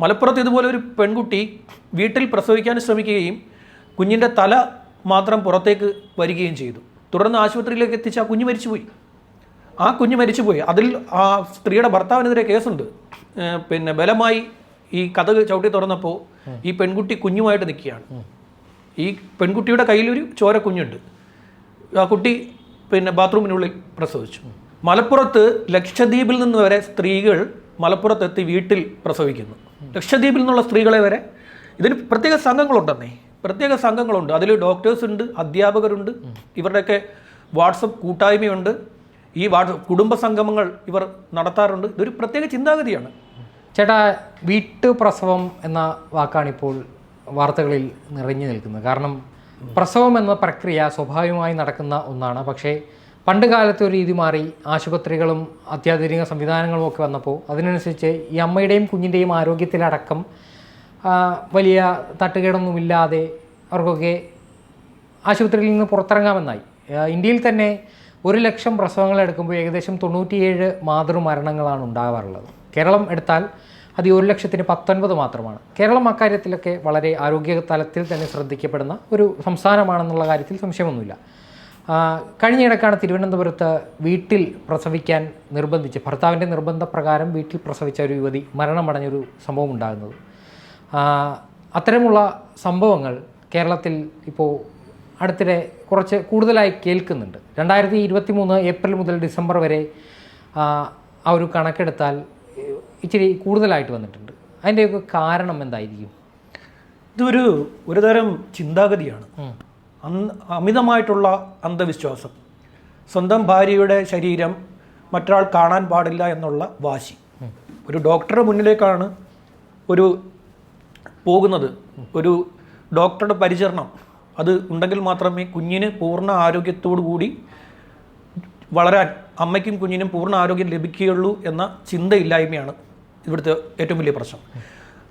മലപ്പുറത്ത് ഇതുപോലെ ഒരു പെൺകുട്ടി വീട്ടിൽ പ്രസവിക്കാൻ ശ്രമിക്കുകയും കുഞ്ഞിന്റെ തല മാത്രം പുറത്തേക്ക് വരികയും ചെയ്തു. തുടർന്ന് ആശുപത്രിയിലേക്ക് എത്തിച്ച് ആ കുഞ്ഞ് മരിച്ചുപോയി. ആ കുഞ്ഞ് മരിച്ചുപോയി. അതിൽ ആ സ്ത്രീയുടെ ഭർത്താവിനെതിരെ കേസുണ്ട്. പിന്നെ ബലമായി ഈ കഥ ചവിട്ടി തുറന്നപ്പോൾ ഈ പെൺകുട്ടി കുഞ്ഞുമായിട്ട് നിൽക്കുകയാണ്. ഈ പെൺകുട്ടിയുടെ കയ്യിലൊരു ചോര കുഞ്ഞുണ്ട്. ആ കുട്ടി പിന്നെ ബാത്റൂമിനുള്ളിൽ പ്രസവിച്ചു. മലപ്പുറത്ത് ലക്ഷദ്വീപിൽ നിന്ന് വരെ സ്ത്രീകൾ മലപ്പുറത്തെത്തി വീട്ടിൽ പ്രസവിക്കുന്നു. ലക്ഷദ്വീപിൽ നിന്നുള്ള സ്ത്രീകളെ വരെ ഇതിന് പ്രത്യേക സംഘങ്ങളുണ്ടെന്നേ. പ്രത്യേക സംഘങ്ങളുണ്ട്. അതിൽ ഡോക്ടേഴ്സ് ഉണ്ട് അധ്യാപകരുണ്ട് ഇവരുടെയൊക്കെ വാട്സപ്പ് കൂട്ടായ്മയുണ്ട്. ഈ വാട്സപ്പ് കുടുംബ സംഗമങ്ങൾ ഇവർ നടത്താറുണ്ട്. ഇതൊരു പ്രത്യേക ചിന്താഗതിയാണ്. ചേട്ടാ വീട്ടു പ്രസവം എന്ന വാക്കാണിപ്പോൾ വാർത്തകളിൽ നിറഞ്ഞു നിൽക്കുന്നത്. കാരണം പ്രസവം എന്ന പ്രക്രിയ സ്വാഭാവികമായി നടക്കുന്ന ഒന്നാണ്. പക്ഷേ പണ്ട് കാലത്തെ ഒരു രീതി മാറി. ആശുപത്രികളും അത്യാധുനിക സംവിധാനങ്ങളും ഒക്കെ വന്നപ്പോൾ അതിനനുസരിച്ച് ഈ അമ്മയുടെയും കുഞ്ഞിന്റെയും ആരോഗ്യത്തിലടക്കം വലിയ തട്ടുകേടൊന്നുമില്ലാതെ അവർക്കൊക്കെ ആശുപത്രിയിൽ നിന്ന് പുറത്തിറങ്ങാമെന്നായി. ഇന്ത്യയിൽ തന്നെ ഒരു ലക്ഷം പ്രസവങ്ങൾ എടുക്കുമ്പോൾ ഏകദേശം തൊണ്ണൂറ്റിയേഴ് മാതൃമരണങ്ങളാണ് ഉണ്ടാകാറുള്ളത് കേരളം എടുത്താൽ അത് ഒരു ലക്ഷത്തിന് പത്തൊൻപത് മാത്രമാണ്. കേരളം അക്കാര്യത്തിലൊക്കെ വളരെ ആരോഗ്യ തലത്തിൽ തന്നെ ശ്രദ്ധിക്കപ്പെടുന്ന ഒരു സംസ്ഥാനമാണെന്നുള്ള കാര്യത്തിൽ സംശയമൊന്നുമില്ല. കഴിഞ്ഞയിടക്കാണ് തിരുവനന്തപുരത്ത് വീട്ടിൽ പ്രസവിക്കാൻ നിർബന്ധിച്ച് ഭർത്താവിന്റെ നിർബന്ധപ്രകാരം വീട്ടിൽ പ്രസവിച്ച ഒരു യുവതി മരണമടഞ്ഞൊരു സംഭവം ഉണ്ടാകുന്നത്. അത്തരമുള്ള സംഭവങ്ങൾ കേരളത്തിൽ ഇപ്പോൾ അടുത്തിടെ കുറച്ച് കൂടുതലായി കേൾക്കുന്നുണ്ട്. രണ്ടായിരത്തി ഇരുപത്തി മൂന്ന് ഏപ്രിൽ മുതൽ ഡിസംബർ വരെ ആ, ഒരു കണക്കെടുത്താൽ ഇച്ചിരി കൂടുതലായിട്ട് വന്നിട്ടുണ്ട്. അതിന്റെയൊക്കെ കാരണം എന്തായിരിക്കും? ഇതൊരു ഒരുതരം ചിന്താഗതിയാണ്. അമിതമായിട്ടുള്ള അന്ധവിശ്വാസം. സ്വന്തം ഭാര്യയുടെ ശരീരം മറ്റൊരാൾ കാണാൻ പാടില്ല എന്നുള്ള വാശി. ഒരു ഡോക്ടറുടെ മുന്നിലേക്കാണ് ഒരു പോകുന്നത്. ഒരു ഡോക്ടറുടെ പരിചരണം. അത് ഉണ്ടെങ്കിൽ മാത്രമേ കുഞ്ഞിന് പൂർണ ആരോഗ്യത്തോടു കൂടി വളരാൻ അമ്മയ്ക്കും കുഞ്ഞിനും പൂർണ ആരോഗ്യം ലഭിക്കുകയുള്ളൂ എന്ന ചിന്തയില്ലായ്മയാണ് ഇവിടുത്തെ ഏറ്റവും വലിയ പ്രശ്നം.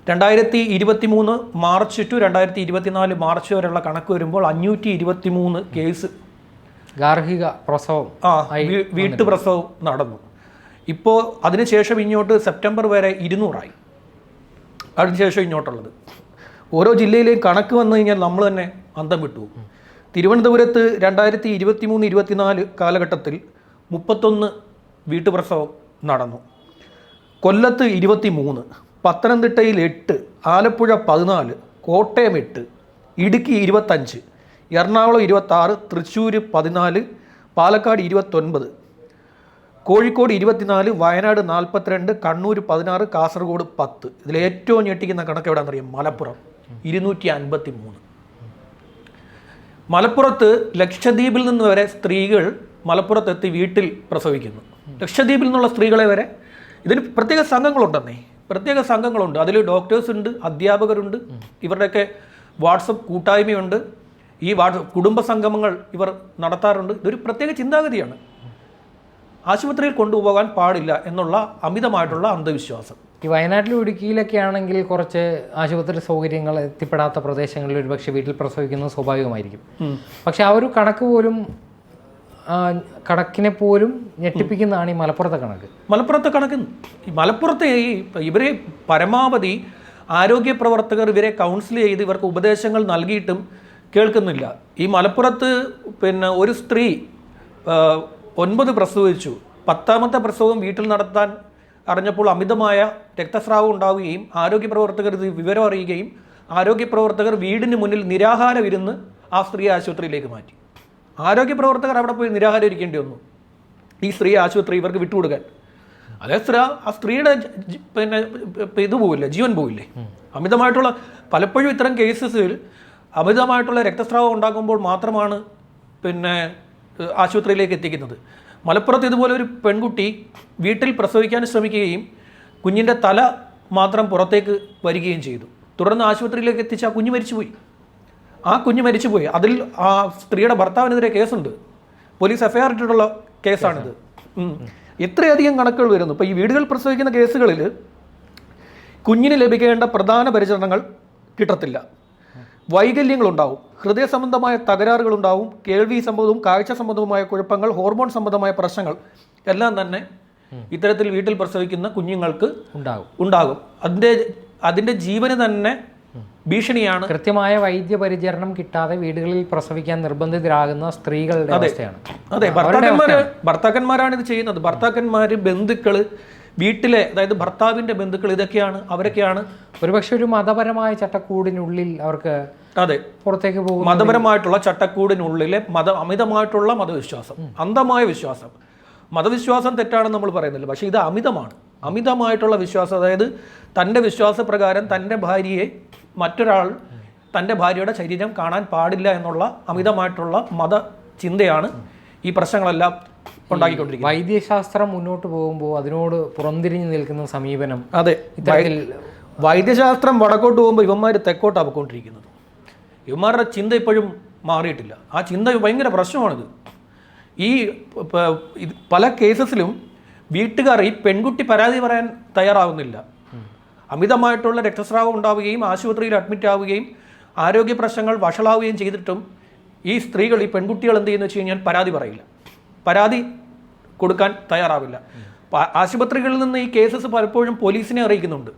രണ്ടായിരത്തി ഇരുപത്തി മൂന്ന് മാർച്ച് ടു രണ്ടായിരത്തി ഇരുപത്തിനാല് മാർച്ച് വരെയുള്ള കണക്ക് വരുമ്പോൾ അഞ്ഞൂറ്റി ഇരുപത്തി മൂന്ന് കേസ് ഗാർഹിക പ്രസവം ആ വീട്ടു പ്രസവം നടന്നു. ഇപ്പോൾ അതിനുശേഷം ഇങ്ങോട്ട് സെപ്റ്റംബർ വരെ ഇരുന്നൂറായി. അതിനുശേഷം ഇങ്ങോട്ടുള്ളത്. ഓരോ ജില്ലയിലെയും കണക്ക് വന്നു കഴിഞ്ഞാൽ നമ്മൾ തന്നെ അന്തം വിട്ടു. തിരുവനന്തപുരത്ത് രണ്ടായിരത്തി ഇരുപത്തി മൂന്ന് ഇരുപത്തിനാല് കാലഘട്ടത്തിൽ മുപ്പത്തൊന്ന് വീട്ടുപ്രസവം നടന്നു. കൊല്ലത്ത് ഇരുപത്തി മൂന്ന് പത്തനംതിട്ടയിൽ എട്ട് ആലപ്പുഴ പതിനാല് കോട്ടയം എട്ട് ഇടുക്കി ഇരുപത്തഞ്ച് എറണാകുളം ഇരുപത്താറ് തൃശ്ശൂർ പതിനാല് പാലക്കാട് ഇരുപത്തൊൻപത് കോഴിക്കോട് ഇരുപത്തിനാല് വയനാട് നാൽപ്പത്തിരണ്ട് കണ്ണൂർ പതിനാറ് കാസർഗോഡ് പത്ത്. ഇതിൽ ഏറ്റവും ഞെട്ടിക്കുന്ന കണക്ക് എവിടെയാണെന്നറിയാം? മലപ്പുറം. ഇരുന്നൂറ്റി അൻപത്തി മൂന്ന് മലപ്പുറത്ത് ലക്ഷദ്വീപിൽ നിന്ന് വരെ സ്ത്രീകൾ മലപ്പുറത്തെത്തി വീട്ടിൽ പ്രസവിക്കുന്നു. ലക്ഷദ്വീപിൽ നിന്നുള്ള സ്ത്രീകളെ വരെ ഇതിന് പ്രത്യേക സംഘങ്ങളുണ്ടെന്നേ. പ്രത്യേക സംഘങ്ങളുണ്ട്. അതിൽ ഡോക്ടേഴ്സ് ഉണ്ട് അധ്യാപകരുണ്ട് ഇവരുടെയൊക്കെ വാട്സപ്പ് കൂട്ടായ്മയുണ്ട്. ഈ വാട്സപ്പ് കുടുംബ സംഗമങ്ങൾ ഇവർ നടത്താറുണ്ട്. ഇതൊരു പ്രത്യേക ചിന്താഗതിയാണ്. ആശുപത്രിയിൽ കൊണ്ടുപോകാൻ പാടില്ല എന്നുള്ള അമിതമായിട്ടുള്ള അന്ധവിശ്വാസം. ഈ വയനാട്ടിലും ഇടുക്കിയിലൊക്കെ ആണെങ്കിൽ കുറച്ച് ആശുപത്രി സൗകര്യങ്ങൾ എത്തിപ്പെടാത്ത പ്രദേശങ്ങളിൽ ഒരുപക്ഷെ വീട്ടിൽ പ്രസവിക്കുന്നത് സ്വാഭാവികമായിരിക്കും. പക്ഷെ ആ ഒരു കണക്ക് പോലും കണക്കിനെ പോലും ഞെട്ടിപ്പിക്കുന്നതാണ് ഈ മലപ്പുറത്തെ കണക്ക്. മലപ്പുറത്തെ കണക്ക് ഈ മലപ്പുറത്തെ ഈ ഇവരെ പരമാവധി ആരോഗ്യ പ്രവർത്തകർ ഇവരെ കൗൺസിൽ ചെയ്ത് ഇവർക്ക് ഉപദേശങ്ങൾ നൽകിയിട്ടും കേൾക്കുന്നില്ല. ഈ മലപ്പുറത്ത് പിന്നെ ഒരു സ്ത്രീ ഒൻപത് പ്രസവിച്ചു. പത്താമത്തെ പ്രസവം വീട്ടിൽ നടത്താൻ അറിഞ്ഞപ്പോൾ അമിതമായ രക്തസ്രാവം ഉണ്ടാവുകയും ആരോഗ്യ പ്രവർത്തകർ ഇത് വിവരം അറിയുകയും ആരോഗ്യ പ്രവർത്തകർ വീടിന് മുന്നിൽ നിരാഹാരം ഇരുന്ന് ആ സ്ത്രീ ആശുപത്രിയിലേക്ക് മാറ്റി. ആരോഗ്യ പ്രവർത്തകർ അവിടെ പോയി നിരാഹാരം ഇരിക്കേണ്ടി വന്നു. ഈ സ്ത്രീ ആശുപത്രി ഇവർക്ക് വിട്ടുകൊടുക്കാൻ. അതേ സ്ത്രീ ആ സ്ത്രീയുടെ പിന്നെ ഇത് പോവില്ലേ ജീവൻ പോവില്ലേ? അമിതമായിട്ടുള്ള പലപ്പോഴും ഇത്തരം കേസസിൽ അമിതമായിട്ടുള്ള രക്തസ്രാവം ഉണ്ടാക്കുമ്പോൾ മാത്രമാണ് പിന്നെ ആശുപത്രിയിലേക്ക് എത്തിക്കുന്നത്. മലപ്പുറത്ത് ഇതുപോലെ ഒരു പെൺകുട്ടി വീട്ടിൽ പ്രസവിക്കാൻ ശ്രമിക്കുകയും കുഞ്ഞിന്റെ തല മാത്രം പുറത്തേക്ക് വരികയും ചെയ്തു. തുടർന്ന് ആശുപത്രിയിലേക്ക് എത്തിച്ച് ആ കുഞ്ഞ് മരിച്ചുപോയി. ആ കുഞ്ഞ് മരിച്ചുപോയി. അതിൽ ആ സ്ത്രീയുടെ ഭർത്താവിനെതിരെ കേസുണ്ട്. പോലീസ് എഫ്ഐആർ ഇട്ടിട്ടുള്ള കേസാണിത്. എത്രയധികം ഇത്രയധികം കണക്കുകൾ വരുന്നു. ഇപ്പോൾ ഈ വീടുകൾ പ്രസവിക്കുന്ന കേസുകളിൽ കുഞ്ഞിന് ലഭിക്കേണ്ട പ്രധാന പരിചരണങ്ങൾ കിട്ടത്തില്ല. വൈകല്യങ്ങളുണ്ടാവും. ഹൃദയ സംബന്ധമായ തകരാറുകളുണ്ടാവും. കേൾവി സംബന്ധവും കാഴ്ച സംബന്ധവുമായ കുഴപ്പങ്ങൾ ഹോർമോൺ സംബന്ധമായ പ്രശ്നങ്ങൾ എല്ലാം തന്നെ ഇത്തരത്തിൽ വീട്ടിൽ പ്രസവിക്കുന്ന കുഞ്ഞുങ്ങൾക്ക് ഉണ്ടാകും. ഉണ്ടാകും. അതിന്റെ അതിന്റെ ജീവന് തന്നെ ഭീഷണിയാണ്. കൃത്യമായ വൈദ്യപരിചരണം കിട്ടാതെ വീടുകളിൽ പ്രസവിക്കാൻ നിർബന്ധിതരാകുന്ന സ്ത്രീകളുടെ അവസ്ഥയാണ്. അതെ ഭർത്താക്കന്മാര് ഭർത്താക്കന്മാരാണ് ഇത് ചെയ്യുന്നത്. ഭർത്താക്കന്മാര് ബന്ധുക്കൾ വീട്ടിലെ അതായത് ഭർത്താവിന്റെ ബന്ധുക്കൾ ഇതൊക്കെയാണ് അവരൊക്കെയാണ്. ഒരുപക്ഷെ ഒരു മതപരമായ ചട്ടക്കൂടിനുള്ളിൽ അവർക്ക് അതെ. പുറത്തേക്ക് പോകും മതപരമായിട്ടുള്ള ചട്ടക്കൂടിനുള്ളിലെ മത അമിതമായിട്ടുള്ള മതവിശ്വാസം അന്ധമായ വിശ്വാസം. മതവിശ്വാസം തെറ്റാണെന്ന് നമ്മൾ പറയുന്നില്ല പക്ഷേ ഇത് അമിതമാണ്. അമിതമായിട്ടുള്ള വിശ്വാസം അതായത് തന്റെ വിശ്വാസപ്രകാരം തന്റെ ഭാര്യയെ മറ്റൊരാൾ തന്റെ ഭാര്യയുടെ ശരീരം കാണാൻ പാടില്ല എന്നുള്ള അമിതമായിട്ടുള്ള മത ചിന്തയാണ് ഈ പ്രശ്നങ്ങളെല്ലാം ഉണ്ടാക്കിക്കൊണ്ടിരിക്കുന്നത്. വൈദ്യശാസ്ത്രം മുന്നോട്ട് പോകുമ്പോൾ അതിനോട് പുറംതിരിഞ്ഞു നിൽക്കുന്ന സമീപനം അതെ ഇത്തരത്തിൽ വൈദ്യശാസ്ത്രം വടക്കോട്ട് പോകുമ്പോൾ ഇവന്മാർ തെക്കോട്ടാണ് പോയിക്കൊണ്ടിരിക്കുന്നത് ഇവന്മാരുടെ ചിന്ത ഇപ്പോഴും മാറിയിട്ടില്ല. ആ ചിന്ത ഭയങ്കര പ്രശ്നമാണിത്. ഈ പല കേസസിലും വീട്ടുകാർ ഈ പെൺകുട്ടി പരാതി പറയാൻ തയ്യാറാവുന്നില്ല. അമിതമായിട്ടുള്ള രക്തസ്രാവം ഉണ്ടാവുകയും ആശുപത്രിയിൽ അഡ്മിറ്റ് ആവുകയും ആരോഗ്യ പ്രശ്നങ്ങൾ വഷളാവുകയും ചെയ്തിട്ടും ഈ സ്ത്രീകൾ ഈ പെൺകുട്ടികൾ എന്ത് ചെയ്യുന്നു വെച്ച് കഴിഞ്ഞാൽ പരാതി പറയില്ല. പരാതി കൊടുക്കാൻ തയ്യാറാവില്ല. ആശുപത്രികളിൽ നിന്ന് ഈ കേസസ് പലപ്പോഴും പോലീസിനെ അറിയിക്കുന്നുണ്ട്.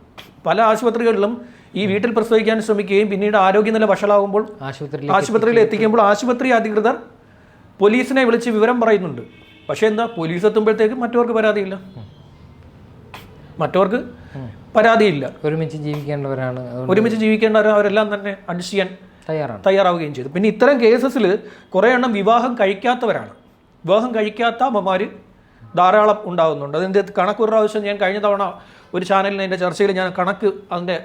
പല ആശുപത്രികളിലും ഈ വീട്ടിൽ പ്രസവിക്കാൻ ശ്രമിക്കുകയും പിന്നീട് ആരോഗ്യനില വഷളാകുമ്പോൾ ആശുപത്രിയിൽ ആശുപത്രിയിൽ എത്തിക്കുമ്പോൾ ആശുപത്രി അധികൃതർ പോലീസിനെ വിളിച്ച് വിവരം പറയുന്നുണ്ട്. പക്ഷേ എന്താ പോലീസ് എത്തുമ്പോഴത്തേക്ക് മറ്റവർക്ക് പരാതിയില്ല. മറ്റവർക്ക് പരാതിയില്ല. ഒരുമിച്ച് ജീവിക്കേണ്ടവരാണ്. ഒരുമിച്ച് ജീവിക്കേണ്ടവർ അവരെല്ലാം തന്നെ അഡ്ജസ്റ്റ് ചെയ്യാൻ തയ്യാറാണ്. തയ്യാറാവുകയും ചെയ്തു. പിന്നെ ഇത്തരം കേസസിൽ കുറേ എണ്ണം വിവാഹം കഴിക്കാത്തവരാണ്. വിവാഹം കഴിക്കാത്ത അമ്മമാർ ധാരാളം ഉണ്ടാകുന്നുണ്ട് അതിന്റെ കണക്കൊരു പ്രാവശ്യം ഞാൻ കഴിഞ്ഞ തവണ ഒരു ചാനലിൽ എന്റെ ചർച്ചയിൽ ഞാൻ കണക്ക് അതിന്റെ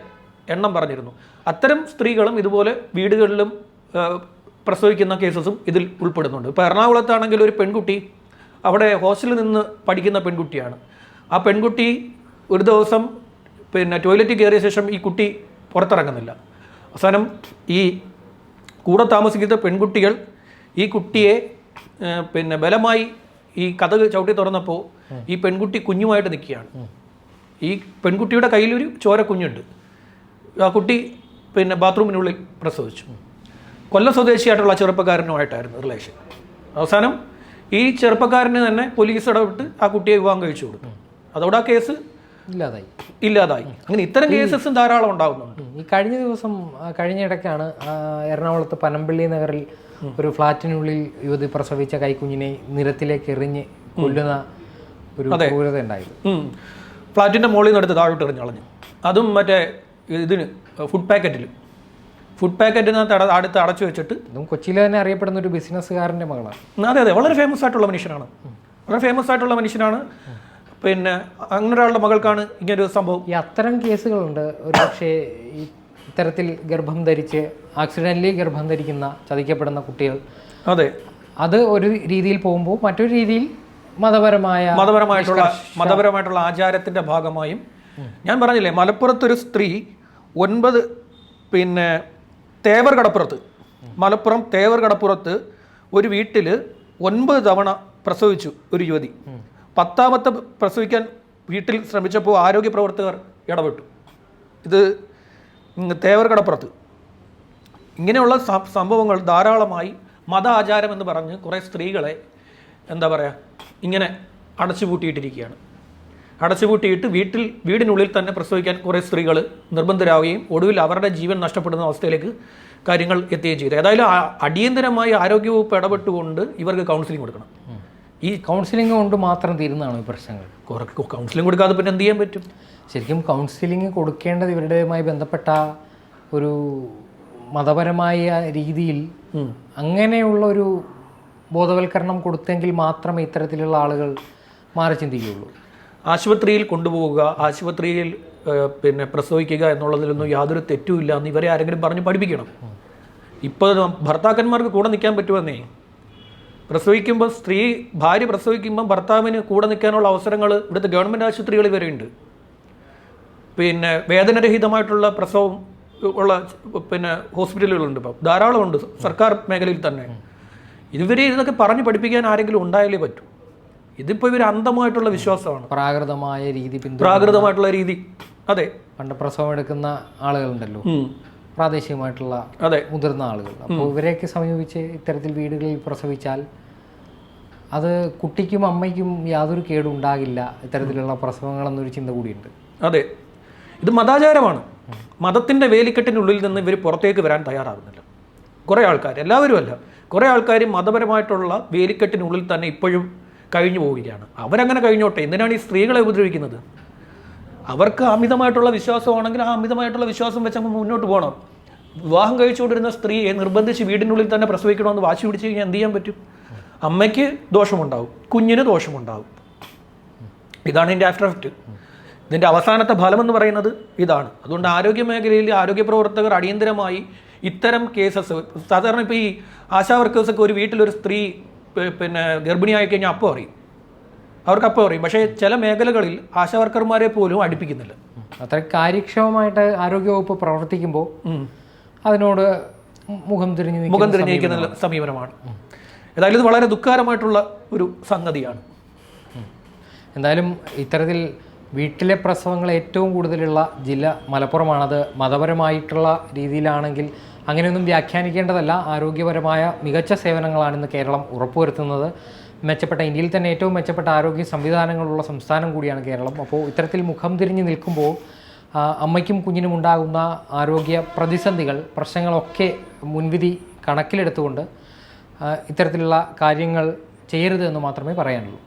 എണ്ണം പറഞ്ഞിരുന്നു. അത്തരം സ്ത്രീകളും ഇതുപോലെ വീടുകളിലും പ്രസവിക്കുന്ന കേസസും ഇതിൽ ഉൾപ്പെടുന്നുണ്ട്. ഇപ്പോൾ എറണാകുളത്താണെങ്കിൽ ഒരു പെൺകുട്ടി അവിടെ ഹോസ്റ്റലിൽ നിന്ന് പഠിക്കുന്ന പെൺകുട്ടിയാണ്. ആ പെൺകുട്ടി ഒരു ദിവസം പിന്നെ ടോയ്ലറ്റിൽ കയറിയ ശേഷം ഈ കുട്ടി പുറത്തിറങ്ങുന്നില്ല. അവസാനം ഈ കൂടെ താമസിക്കുന്ന പെൺകുട്ടികൾ ഈ കുട്ടിയെ പിന്നെ ബലമായി ഈ കഥക് ചവിട്ടി തുറന്നപ്പോൾ ഈ പെൺകുട്ടി കുഞ്ഞുമായിട്ട് നിൽക്കുകയാണ്. ഈ പെൺകുട്ടിയുടെ കയ്യിലൊരു ചോര കുഞ്ഞുണ്ട്. ആ കുട്ടി പിന്നെ ബാത്റൂമിനുള്ളിൽ പ്രസവിച്ചു. കൊല്ലം സ്വദേശിയായിട്ടുള്ള ചെറുപ്പക്കാരനുമായിട്ടായിരുന്നു റിലേഷൻ. അവസാനം ഈ ചെറുപ്പക്കാരന് തന്നെ പോലീസ് ഇടപെട്ട് ആ കുട്ടിയെ വിവാഹം കഴിച്ചു കൊടുത്തു. അതോടെ ആ കേസ് ഇല്ലാതായി. ഇല്ലാതായി. അങ്ങനെ ഇത്തരം കേസസും ധാരാളം ഉണ്ടാകുന്നുണ്ട് ഈ കഴിഞ്ഞ ദിവസം കഴിഞ്ഞ ഇടയ്ക്കാണ് എറണാകുളത്ത് പനമ്പള്ളി നഗറിൽ ഒരു ഫ്ളാറ്റിനുള്ളിൽ യുവതി പ്രസവിച്ച കൈക്കുഞ്ഞിനെ നിരത്തിലേക്ക് എറിഞ്ഞ് കൊല്ലുന്ന ഒരു ക്രൂരത ഉണ്ടായത് ഫ്ളാറ്റിന്റെ മുകളിൽ നിന്ന് എടുത്ത് താഴോട്ട് എറിഞ്ഞു കളഞ്ഞു. അതും മറ്റേ ഇതിന് ഫുഡ് പാക്കറ്റിൽ ഫുഡ് പാക്കറ്റിനകത്ത് അട അടുത്ത് അടച്ചു വെച്ചിട്ട് ഇതും കൊച്ചിയിലെ തന്നെ അറിയപ്പെടുന്ന ഒരു ബിസിനസ്സുകാരന്റെ മകളാണ്. അതെ അതെ. വളരെ ഫേമസ് ആയിട്ടുള്ള മനുഷ്യനാണ്. വളരെ ഫേമസ് ആയിട്ടുള്ള മനുഷ്യനാണ്. പിന്നെ അങ്ങനെ ഒരാളുടെ മകൾക്കാണ് ഇങ്ങനെ ഒരു സംഭവം. ഈ അത്തരം കേസുകളുണ്ട്. ഒരു പക്ഷേ ഈ ഇത്തരത്തിൽ ഗർഭം ധരിച്ച് ആക്സിഡന്റലി ഗർഭം ധരിക്കുന്ന ചതിക്കപ്പെടുന്ന കുട്ടികൾ. അതെ. അത് ഒരു രീതിയിൽ പോകുമ്പോൾ മറ്റൊരു രീതിയിൽ മതപരമായ മതപരമായിട്ടുള്ള മതപരമായിട്ടുള്ള ആചാരത്തിന്റെ ഭാഗമായും ഞാൻ പറഞ്ഞില്ലേ മലപ്പുറത്തൊരു സ്ത്രീ ഒൻപത് പിന്നെ തേവർ കടപ്പുറത്ത് മലപ്പുറം തേവർ കടപ്പുറത്ത് ഒരു വീട്ടിൽ ഒൻപത് തവണ പ്രസവിച്ചു ഒരു യുവതി. പത്താമത്തെ പ്രസവിക്കാൻ വീട്ടിൽ ശ്രമിച്ചപ്പോൾ ആരോഗ്യ പ്രവർത്തകർ ഇടപെട്ടു. ഇത് തേവർ കടപ്പുറത്ത് ഇങ്ങനെയുള്ള സംഭവങ്ങൾ ധാരാളമായി മത ആചാരം എന്ന് പറഞ്ഞ് കുറേ സ്ത്രീകളെ എന്താ പറയുക ഇങ്ങനെ അടച്ചുപൂട്ടിയിട്ടിരിക്കുകയാണ്. അടച്ചുപൂട്ടിയിട്ട് വീട്ടിൽ വീടിനുള്ളിൽ തന്നെ പ്രസവിക്കാൻ കുറേ സ്ത്രീകൾ നിർബന്ധരാവുകയും ഒടുവിൽ അവരുടെ ജീവൻ നഷ്ടപ്പെടുന്ന അവസ്ഥയിലേക്ക് കാര്യങ്ങൾ എത്തുകയും ചെയ്തു. ഏതായാലും അടിയന്തരമായി ആരോഗ്യവകുപ്പ് ഇടപെട്ടുകൊണ്ട് ഇവർക്ക് കൗൺസിലിംഗ് കൊടുക്കണം. ഈ കൗൺസിലിംഗ് കൊണ്ട് മാത്രം തീരുന്നതാണോ ഈ പ്രശ്നങ്ങൾ? കൗൺസിലിംഗ് കൊടുക്കാതെ പിന്നെ എന്ത് ചെയ്യാൻ പറ്റും? ശരിക്കും കൗൺസിലിംഗ് കൊടുക്കേണ്ടത് ഇവരുടെയുമായി ബന്ധപ്പെട്ട ഒരു മതപരമായ രീതിയിൽ അങ്ങനെയുള്ള ഒരു ബോധവൽക്കരണം കൊടുത്തെങ്കിൽ മാത്രമേ ഇത്തരത്തിലുള്ള ആളുകൾ മാറി ചിന്തിക്കുകയുള്ളൂ. ആശുപത്രിയിൽ കൊണ്ടുപോവുക ആശുപത്രിയിൽ പിന്നെ പ്രസവിക്കുക എന്നുള്ളതിലൊന്നും യാതൊരു തെറ്റുമില്ല എന്ന് ഇവരെ ആരെങ്കിലും പറഞ്ഞ് പഠിപ്പിക്കണം. ഇപ്പോൾ ഭർത്താക്കന്മാർക്ക് കൂടെ നിൽക്കാൻ പറ്റുമെന്നേ. പ്രസവിക്കുമ്പോൾ സ്ത്രീ ഭാര്യ പ്രസവിക്കുമ്പോൾ ഭർത്താവിന് കൂടെ നിൽക്കാനുള്ള അവസരങ്ങൾ ഇവിടുത്തെ ഗവൺമെന്റ് ആശുപത്രികളിൽ വരെയുണ്ട്. പിന്നെ വേദനരഹിതമായിട്ടുള്ള പ്രസവം ഉള്ള പിന്നെ ഹോസ്പിറ്റലുകളുണ്ട് ഇപ്പം. ധാരാളമുണ്ട്. സർക്കാർ മേഖലയിൽ തന്നെ. ഇതുവരെ ഇതൊക്കെ പറഞ്ഞ് പഠിപ്പിക്കാൻ ആരെങ്കിലും ഉണ്ടായാലേ പറ്റൂ. ഇതിപ്പോൾ ഇവർ അന്ധമായിട്ടുള്ള വിശ്വാസമാണ്. പ്രാകൃതമായ രീതി പ്രാകൃതമായിട്ടുള്ള രീതി. അതെ. പണ്ട് പ്രസവം എടുക്കുന്ന ആളുകളുണ്ടല്ലോ. പ്രാദേശികമായിട്ടുള്ള അതെ. മുതിർന്ന ആളുകൾ. അപ്പോൾ ഇവരെയൊക്കെ സമീപിച്ച് ഇത്തരത്തിൽ വീടുകളിൽ പ്രസവിച്ചാൽ അത് കുട്ടിക്കും അമ്മയ്ക്കും യാതൊരു കേടും ഉണ്ടാകില്ല ഇത്തരത്തിലുള്ള പ്രസവങ്ങളെന്നൊരു ചിന്ത കൂടിയുണ്ട്. അതെ. ഇത് മതാചാരമാണ്. മതത്തിന്റെ വേലിക്കെട്ടിനുള്ളിൽ നിന്ന് ഇവർ പുറത്തേക്ക് വരാൻ തയ്യാറാകുന്നില്ല. കുറേ ആൾക്കാർ എല്ലാവരും അല്ല കുറേ ആൾക്കാർ മതപരമായിട്ടുള്ള വേലിക്കെട്ടിനുള്ളിൽ തന്നെ ഇപ്പോഴും കഴിഞ്ഞു പോവുകയാണ്. അവരങ്ങനെ കഴിഞ്ഞോട്ടെ? എന്തിനാണ് ഈ സ്ത്രീകളെ ഉപദ്രവിക്കുന്നത്? അവർക്ക് അമിതമായിട്ടുള്ള വിശ്വാസമാണെങ്കിൽ ആ അമിതമായിട്ടുള്ള വിശ്വാസം വെച്ച് അങ്ങ് മുന്നോട്ട് പോകണം. വിവാഹം കഴിച്ചുകൊണ്ടിരുന്ന സ്ത്രീയെ നിർബന്ധിച്ച് വീടിനുള്ളിൽ തന്നെ പ്രസവിക്കണമെന്ന് വാശി പിടിച്ച് കഴിഞ്ഞാൽ എന്ത് ചെയ്യാൻ പറ്റും? അമ്മയ്ക്ക് ദോഷമുണ്ടാവും. കുഞ്ഞിന് ദോഷമുണ്ടാവും. ഇതാണ് ഇതിന്റെ ആഫ്റ്റർ എഫക്റ്റ്. ഇതിന്റെ അവസാനത്തെ എന്ന് പറയുന്നത് ഇതാണ്. അതുകൊണ്ട് ആരോഗ്യ മേഖലയിൽ ആരോഗ്യ പ്രവർത്തകർ അടിയന്തരമായി ഇത്തരം കേസസ് സാധാരണ ഇപ്പോൾ ഈ ആശാ വർക്കേഴ്സൊക്കെ ഒരു വീട്ടിലൊരു സ്ത്രീ പിന്നെ ഗർഭിണിയായി കഴിഞ്ഞാൽ അപ്പോൾ അറിയും അവർക്ക് അപ്പോൾ അറിയും പക്ഷേ ചില മേഖലകളിൽ ആശാ വർക്കർമാരെ പോലും അടുപ്പിക്കുന്നില്ല. അത്ര കാര്യക്ഷമമായിട്ട് ആരോഗ്യവകുപ്പ് പ്രവർത്തിക്കുമ്പോൾ അതിനോട് മുഖം തിരിഞ്ഞ് മുഖം തിരിഞ്ഞിരിക്കുന്ന സമീപനമാണ്. ഏതായാലും ഇത് വളരെ ദുഃഖകരമായിട്ടുള്ള ഒരു സംഗതിയാണ്. എന്തായാലും ഇത്തരത്തിൽ വീട്ടിലെ പ്രസവങ്ങൾ ഏറ്റവും കൂടുതലുള്ള ജില്ല മലപ്പുറമാണത്. മതപരമായിട്ടുള്ള രീതിയിലാണെങ്കിൽ അങ്ങനെയൊന്നും വ്യാഖ്യാനിക്കേണ്ടതല്ല. ആരോഗ്യപരമായ മികച്ച സേവനങ്ങളാണ് ഇന്ന് കേരളം ഉറപ്പുവരുത്തുന്നത്. മെച്ചപ്പെട്ട ഇന്ത്യയിൽ തന്നെ ഏറ്റവും മെച്ചപ്പെട്ട ആരോഗ്യ സംവിധാനങ്ങളുള്ള സംസ്ഥാനം കൂടിയാണ് കേരളം. അപ്പോൾ ഇത്തരത്തിൽ മുഖം തിരിഞ്ഞ് നിൽക്കുമ്പോൾ അമ്മയ്ക്കും കുഞ്ഞിനും ഉണ്ടാകുന്ന ആരോഗ്യ പ്രതിസന്ധികൾ പ്രശ്നങ്ങളൊക്കെ മുൻവിധി കണക്കിലെടുത്തുകൊണ്ട് ഇത്തരത്തിലുള്ള കാര്യങ്ങൾ ചെയ്യരുത് എന്ന് മാത്രമേ പറയാനുള്ളൂ.